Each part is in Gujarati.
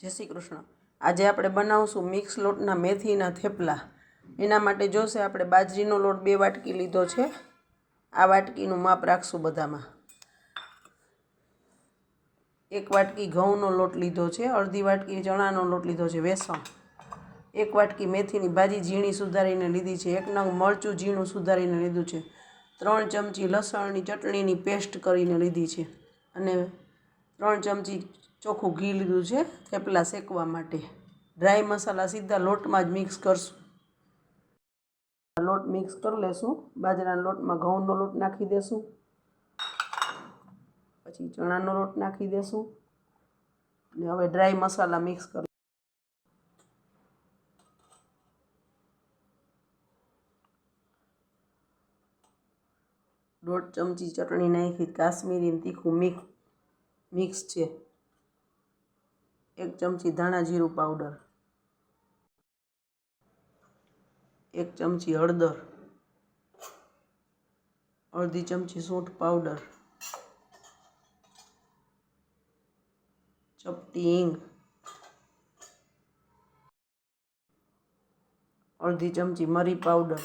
જય શ્રી કૃષ્ણ. આજે આપણે બનાવશું મિક્સ લોટના મેથીના થેપલા. એના માટે જોશે આપણે બાજરીનો લોટ બે વાટકી લીધો છે. આ વાટકીનું માપ રાખશું બધામાં. એક વાટકી ઘઉંનો લોટ લીધો છે, અડધી વાટકી ચણાનો લોટ લીધો છે, વેસણ. એક વાટકી મેથીની ભાજી ઝીણી સુધારીને લીધી છે, એક નંગ મરચું ઝીણું સુધારીને લીધું છે, ત્રણ ચમચી લસણની ચટણીની પેસ્ટ કરીને લીધી છે અને ત્રણ ચમચી ચોખ્ખું ઘી લીધું છે થેપલા શેકવા માટે. ડ્રાય મસાલા સીધા લોટમાં જ મિક્સ કરશું. લોટ મિક્સ કરી લેશું. બાજરાના લોટમાં ઘઉંનો લોટ નાખી દેશું. પછી ચણાનો લોટ નાખી દેશું. અને હવે ડ્રાય મસાલા મિક્સ કરી દોઢ ચમચી ચટણી નાખી, કાશ્મીરી તીખું મિક્સ મિક્સ છે. એક ચમચી ધાણા જીરું પાવડર, એક ચમચી હળદર, અડધી ચમચી સૂંઠ પાવડર, ચપટી હિંગ, અડધી ચમચી મરી પાવડર,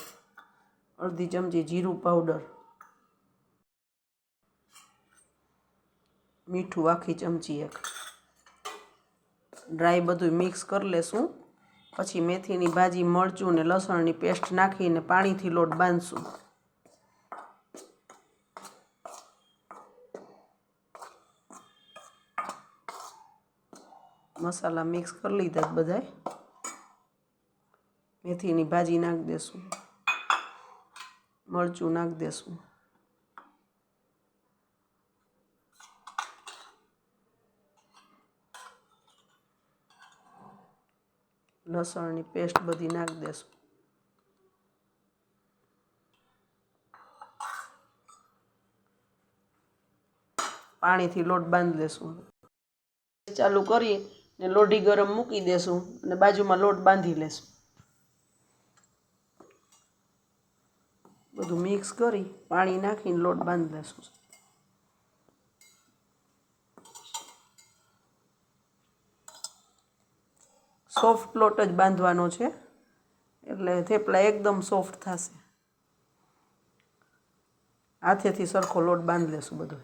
અડધી ચમચી જીરું પાવડર, મીઠું આખી ચમચી એક. ડ્રાય બધું મિક્સ કરી લેશું. પછી મેથીની ભાજી, મરચું ને લસણની પેસ્ટ નાખીને પાણીથી લોટ બાંધશું. મસાલા મિક્સ કરી લીધા બધાય. મેથીની ભાજી નાખી દેશું. મરચું નાખી દેશું. લસણની પેસ્ટ બધી નાખી દેશું. પાણીથી લોટ બાંધી દેશું ચાલુ કરી ને લોઢી ગરમ મૂકી દેશું અને બાજુમાં લોટ બાંધી લેશું. બધું મિક્સ કરી પાણી નાખીને લોટ બાંધી લેશું. સોફ્ટ લોટ જ બાંધવાનો છે. એટલે થેપલા એકદમ સોફ્ટ થશે. હાથેથી સરખો લોટ બાંધી લેશું બધો.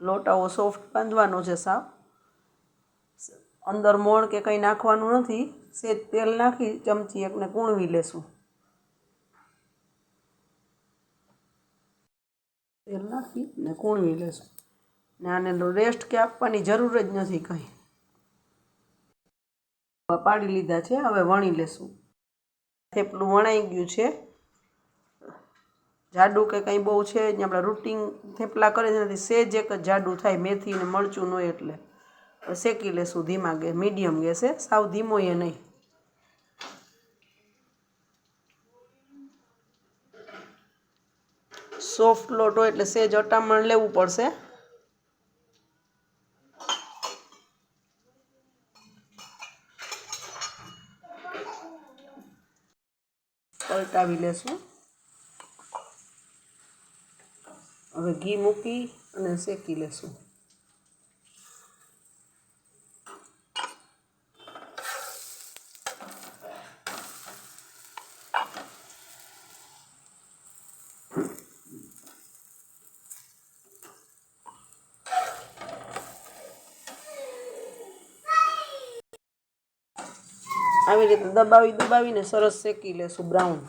લોટ આવો સોફ્ટ બાંધવાનો છે સાવ. અંદર મોણ કે કંઈ નાખવાનું નથી, સેજ તેલ નાખી, ચમચી એકને કૂણવી લેશું. તેલ નાખી ને કૂણવી લેશું. ને આને રેસ્ટ કે આપવાની જરૂર જ નથી કંઈ. પાડી લીધા છે, હવે વણી લેશું. થેપલું વણાઈ ગયું છે. જાડું કે કંઈ બહુ છે આપણે રૂટિંગ થેપલા કરે છે નથી સેજ એક જ જાડું થાય, મેથી ને મરચું હોય એટલે. શેકી લેશું ધીમા ગેસ, મીડિયમ ગેસે સાવ ધીમો એ નહીં. સોફ્ટ લોટ હોય એટલે સેજ અટામણ લેવું પડશે. પલટાવી લેશું. હવે ઘી મૂકી અને શેકી લેશું. આવી રીતે દબાવી દબાવીને સરસ શેકી લેશું બ્રાઉન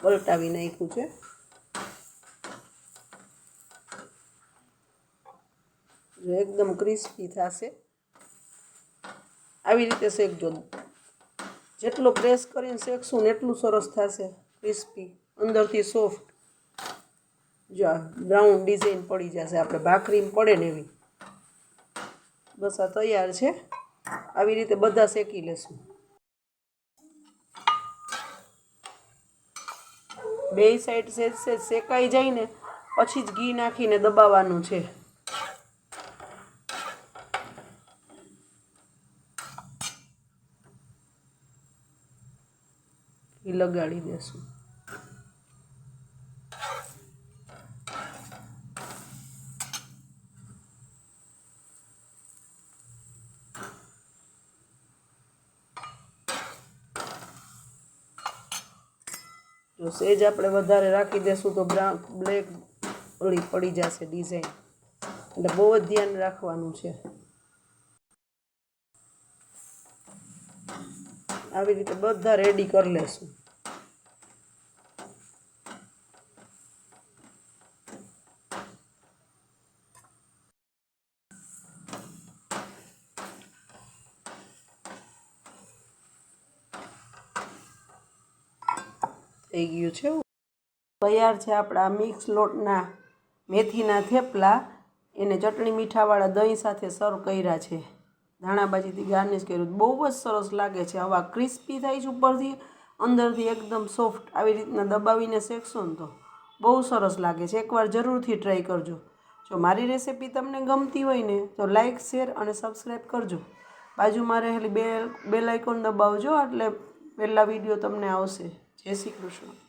પલટાવી નાખ્યું છે. એકદમ ક્રિસ્પી થશે. આવી રીતે શેકજો. જેટલો પ્રેસ કરીને શેકશું ને એટલું સરસ થશે ક્રિસ્પી અંદરથી સોફ્ટ જો બ્રાઉન ડિઝાઇન પડી જશે. આપણે ભાખરી પડે ને એવી. બસ આ તૈયાર છે. આવી રીતે બધા શેકી લેશું. બે સાઈડ સેજ સેજ શેકાઈ જાય ને, પછી જ ઘી નાખીને દબાવવાનું છે. લગાડી દેશું. જો સેજ આપણે વધારે રાખી દેશું તો બ્રાઉન બ્લેક ઓળી પડી જશે ડિઝાઇન. એટલે બહુ જ ધ્યાન રાખવાનું છે. આવી રીતે બધા રેડી કરી લેશું. થઈ ગયું છે. તૈયાર છે આપણા મિક્સ લોટના મેથીના થેપલા. એને ચટણી મીઠાવાળા દહીં સાથે સર્વ કર્યા છે. ધાણાભાજીથી ગાર્નિશ કર્યું. બહુ જ સરસ લાગે છે. આવા ક્રિસ્પી થાય છે ઉપરથી. અંદરથી એકદમ સોફ્ટ આવી રીતના દબાવીને શેકશો ને તો બહુ સરસ લાગે છે. એકવાર જરૂરથી ટ્રાય કરજો. જો મારી રેસિપી તમને ગમતી હોય ને તો લાઇક શેર અને સબસ્ક્રાઈબ કરજો. બાજુમાં રહેલી બે બેલ આઇકોન દબાવજો એટલે પહેલાં વીડિયો તમને આવશે. જય શ્રી કૃષ્ણ.